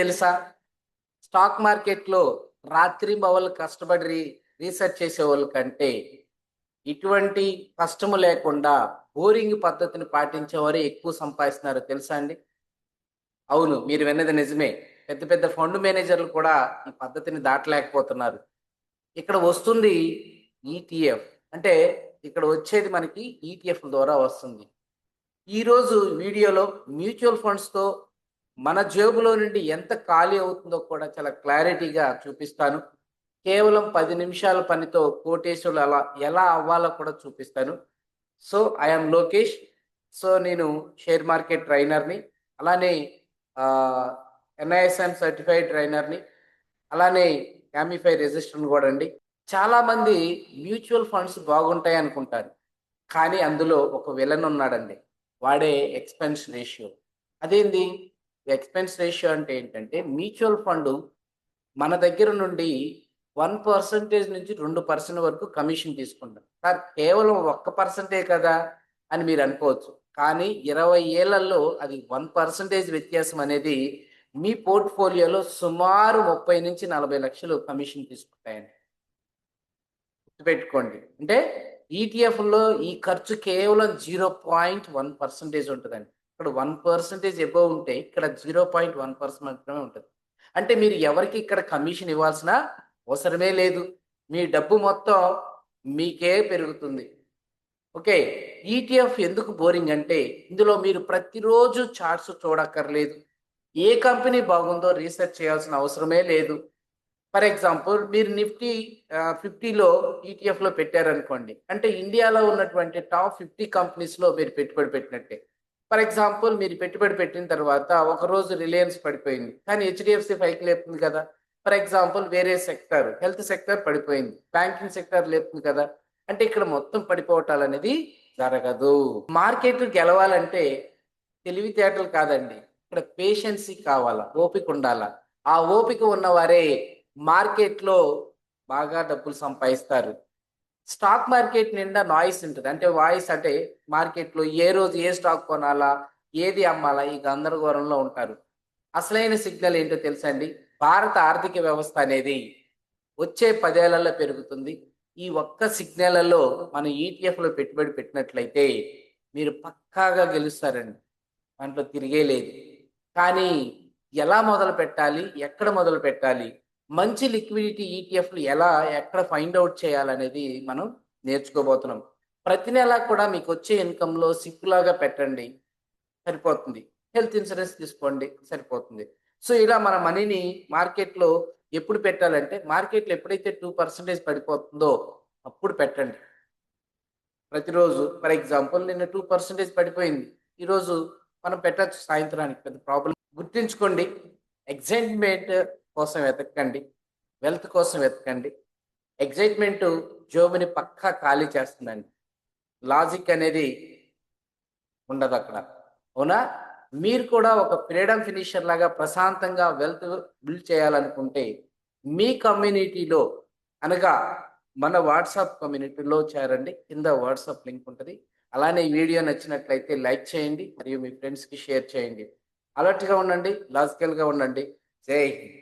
తెలుసా? స్టాక్ మార్కెట్లో రాత్రి బవలు కష్టపడి రీసెర్చ్ చేసే వాళ్ళ కంటే ఇటువంటి కష్టము లేకుండా బోరింగ్ పద్ధతిని పాటించేవారు ఎక్కువ సంపాదిస్తున్నారు. తెలుసా అండి? అవును మీరు విన్నది నిజమే. పెద్ద పెద్ద ఫండ్ మేనేజర్లు కూడా ఈ పద్ధతిని దాటలేకపోతున్నారు. ఇక్కడ వస్తుంది ఈటీఎఫ్ అంటే ఇక్కడ వచ్చేది మనకి ఈటీఎఫ్ ద్వారా వస్తుంది. ఈరోజు వీడియోలో మ్యూచువల్ ఫండ్స్తో మన జేబులో నుండి ఎంత ఖాళీ అవుతుందో కూడా చాలా క్లారిటీగా చూపిస్తాను. కేవలం పది నిమిషాల పనితో కోటేశ్వరులు అలా ఎలా అవ్వాలో కూడా చూపిస్తాను. So I'm Lokesh. సో నేను షేర్ మార్కెట్ ట్రైనర్ని అలానే ఎన్ఐఎస్ఎం సర్టిఫైడ్ ట్రైనర్ని అలానే యామిఫై రిజిస్టర్ని కూడా అండి. చాలామంది మ్యూచువల్ ఫండ్స్ బాగుంటాయి అనుకుంటారు కానీ అందులో ఒక విలన్ ఉన్నాడండి. వాడే ఎక్స్పెన్స్ రేషియో. అదేంది? ఎక్స్పెన్స్ రేషియో అంటే ఏంటంటే మ్యూచువల్ ఫండ్ మన దగ్గర నుండి వన్ పర్సెంటేజ్ నుంచి రెండు పర్సెంట్ వరకు కమిషన్ తీసుకుంటాం. సార్ కేవలం ఒక్క పర్సెంటే కదా అని మీరు అనుకోవచ్చు. కానీ ఇరవై ఏళ్ళలో అది వన్ పర్సెంటేజ్ వ్యత్యాసం అనేది మీ పోర్ట్ఫోలియోలో సుమారు ముప్పై నుంచి నలభై లక్షలు కమిషన్ తీసుకుంటాయండి. గుర్తుపెట్టుకోండి. అంటే ఈటీఎఫ్లో ఈ ఖర్చు కేవలం జీరో పాయింట్ వన్ పర్సెంటేజ్ ఉంటుందండి. ఇక్కడ వన్ పర్సెంటేజ్ ఎబో ఉంటే ఇక్కడ జీరో పాయింట్ వన్ పర్సెంట్ మాత్రమే ఉంటుంది. అంటే మీరు ఎవరికి ఇక్కడ కమిషన్ ఇవ్వాల్సిన అవసరమే లేదు. మీ డబ్బు మొత్తం మీకే పెరుగుతుంది. ఓకే ఈటీఎఫ్ ఎందుకు బోరింగ్ అంటే ఇందులో మీరు ప్రతిరోజు చార్ట్స్ చూడక్కర్లేదు. ఏ కంపెనీ బాగుందో రీసెర్చ్ చేయాల్సిన అవసరమే లేదు. ఫర్ ఎగ్జాంపుల్ మీరు నిఫ్టీ ఫిఫ్టీలో ఈటీఎఫ్లో పెట్టారనుకోండి. అంటే ఇండియాలో ఉన్నటువంటి టాప్ ఫిఫ్టీ కంపెనీస్లో మీరు పెట్టుబడి పెట్టినట్టే. ఫర్ ఎగ్జాంపుల్ మీరు పెట్టుబడి పెట్టిన తర్వాత ఒక రోజు రిలయన్స్ పడిపోయింది. కానీ హెచ్డిఎఫ్సి పైకి లేపుతుంది కదా. ఫర్ ఎగ్జాంపుల్ వేరే సెక్టర్ హెల్త్ సెక్టర్ పడిపోయింది. బ్యాంకింగ్ సెక్టర్ లేపుతుంది కదా. అంటే ఇక్కడ మొత్తం పడిపోవటాలు అనేది జరగదు. మార్కెట్ గెలవాలంటే తెలివితేటలు కాదండి. ఇక్కడ పేషెన్సీ కావాలా ఓపిక ఉండాలా. ఆ ఓపిక ఉన్నవారే మార్కెట్లో బాగా డబ్బులు సంపాదిస్తారు. స్టాక్ మార్కెట్ నిండా నాయిస్ ఉంటుంది. అంటే వాయిస్ అంటే మార్కెట్లో ఏ రోజు ఏ స్టాక్ కొనాలా ఏది అమ్మాలా ఈ గందరగోళంలో ఉంటారు. అసలైన సిగ్నల్ ఏంటో తెలుసండి భారత ఆర్థిక వ్యవస్థ అనేది వచ్చే పదేళ్ళలో పెరుగుతుంది. ఈ ఒక్క సిగ్నల్లో మనం ఈటీఎఫ్లో పెట్టుబడి పెట్టినట్లయితే మీరు పక్కాగా గెలుస్తారండి. దాంట్లో తిరిగే లేదు. కానీ ఎలా మొదలు పెట్టాలి ఎక్కడ మొదలు పెట్టాలి మంచి లిక్విడిటీ ఈటీఎఫ్లు ఎలా ఎక్కడ ఫైండ్ అవుట్ చేయాలనేది మనం నేర్చుకోబోతున్నాం. ప్రతి నెల కూడా మీకు వచ్చే ఇన్కంలో సిక్కులాగా పెట్టండి. సరిపోతుంది. హెల్త్ ఇన్సూరెన్స్ తీసుకోండి. సరిపోతుంది. సో ఇలా మన మనీని మార్కెట్లో ఎప్పుడు పెట్టాలంటే మార్కెట్లో ఎప్పుడైతే టూ పర్సెంటేజ్ పడిపోతుందో అప్పుడు పెట్టండి. ప్రతిరోజు ఫర్ ఎగ్జాంపుల్ నిన్న టూ పర్సెంటేజ్ పడిపోయింది. ఈరోజు మనం పెట్టచ్చు సాయంత్రానికి పెద్ద ప్రాబ్లం. గుర్తుంచుకోండి ఎగ్జైట్మెంట్ కోసం వెతకండి వెల్త్ కోసం వెతకండి. ఎగ్జైట్మెంట్ జోబుని పక్కా ఖాళీ చేస్తుందండి. లాజిక్ అనేది ఉండదు అక్కడ. అవునా? మీరు కూడా ఒక ఫ్రీడమ్ ఫినిషర్ లాగా ప్రశాంతంగా వెల్త్ బిల్డ్ చేయాలనుకుంటే మీ కమ్యూనిటీలో అనగా మన వాట్సాప్ కమ్యూనిటీలో చేరండి. కింద వాట్సాప్ లింక్ ఉంటుంది. అలానే వీడియో నచ్చినట్లయితే లైక్ చేయండి. మరియు మీ ఫ్రెండ్స్కి షేర్ చేయండి. అలర్ట్గా ఉండండి. లాజికల్గా ఉండండి. జై హింద్.